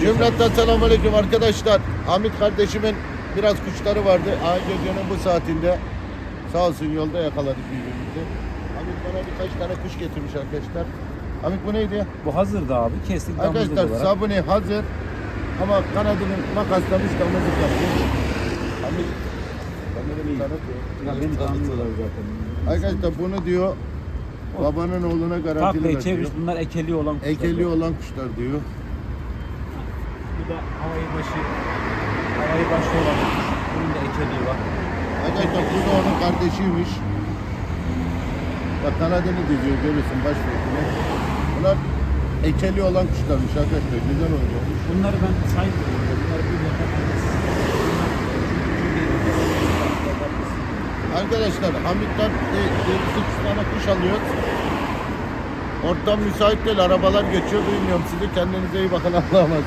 Cümleten selamünaleyküm arkadaşlar. Hamit kardeşimin biraz kuşları vardı. Ay gecenin bu saatinde sağ olsun yolda yakaladık birbirimizi. Hamit bana birkaç tane kuş getirmiş arkadaşlar. Hamit bu neydi? Bu hazırdı abi. Kestik damızlık Arkadaşlar olarak. sabuni hazır ama kanadını makaslamış damızlık yapmış. Hamit kameranı tanıtıyor. Ya beni tanımıyorlar zaten. Arkadaşlar bunu diyor babanın oğluna garantili Taklayı çevirmiş. Bunlar ekeli olan kuşlar. Ekeli olan kuşlar diyor. Da havayı başı. Havayı başı olan. Bunun da ekeliği var. Arkadaşlar bu da onun kardeşiymiş. Bak kanadını diziyor görüyorsun baş bekine. Bunlar ekeli olan kuşlarmış arkadaşlar. Güzel oynuyormuş. Bunları ben saymıyorum. Bunları bir. Arkadaşlar Hamit'ten 8 tane kuş alıyoruz. Ortam müsait değil. Arabalar geçiyor. Duymuyorum sizi. Kendinize iyi bakın. Allah'a emanet.